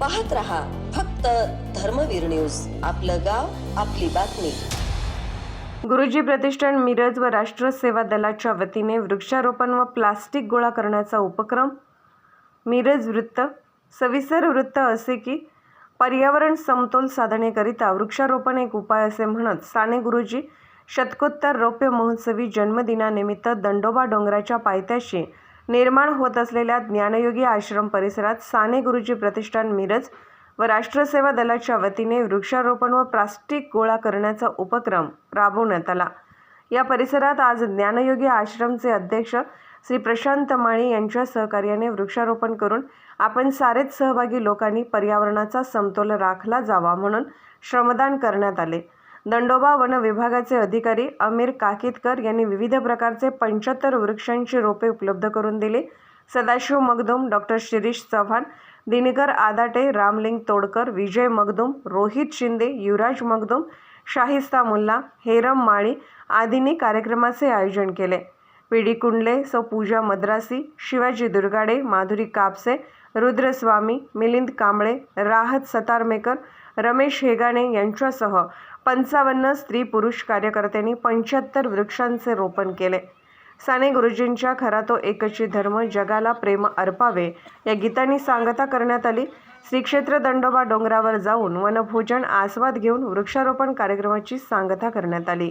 पाहत रहा फक्त धर्मवीर न्यूज. आपलं गाव आपली बातमी. गुरुजी प्रतिष्ठान मिरज व राष्ट्र सेवा दलाच्या वतीने वृक्षारोपण व प्लास्टिक गोळा करण्याचा उपक्रम. मिरज वृत्त सविस्तर वृत्त असे की पर्यावरण समतोल साधनेकरिता वृक्षारोपण एक उपाय असे म्हणत साने गुरुजी शतकोत्तर रौप्य महोत्सवी जन्मदिनानिमित्त दंडोबा डोंगराच्या पायथ्याशी निर्माण होत असलेल्या ज्ञानयोगी आश्रम परिसरात साने गुरुजी प्रतिष्ठान मिरज व राष्ट्रसेवा दलाच्या वतीने वृक्षारोपण व प्लास्टिक गोळा करण्याचा उपक्रम राबवण्यात आला. या परिसरात आज ज्ञानयोगी आश्रमचे अध्यक्ष श्री प्रशांत माळी यांच्या सहकार्याने वृक्षारोपण करून आपण सारेच सहभागी लोकांनी पर्यावरणाचा समतोल राखला जावा म्हणून श्रमदान करण्यात आले. दंडोबा वन विभागाचे अधिकारी अमीर काकितकर यांनी विविध प्रकारचे पंच्याहत्तर वृक्षांची रोपे उपलब्ध करून दिली. सदाशिव मगदुम डॉक्टर शिरीष चव्हाण दिनकर आदाटे रामलिंग तोडकर विजय मगदुम रोहित शिंदे युवराज मगदुम शाहिस्ता मुल्ला हेरम माळी आदींनी कार्यक्रमाचे आयोजन केले. पी डी कुंडले सौ पूजा मद्रासी शिवाजी दुर्गाडे माधुरी कापसे रुद्रस्वामी मिलिंद कांबळे राहत सतारमेकर रमेश हेगाणे यांच्यासह पंचावन्न स्त्री पुरुष कार्यकर्त्यांनी पंच्याहत्तर वृक्षांचे रोपण केले. साने गुरुजींच्या खरा तो एकची धर्म जगाला प्रेम अर्पावे या गीतांनी सांगता करण्यात आली. श्रीक्षेत्र दंडोबा डोंगरावर जाऊन वनभोजन आस्वाद घेऊन वृक्षारोपण कार्यक्रमाची सांगता करण्यात आली.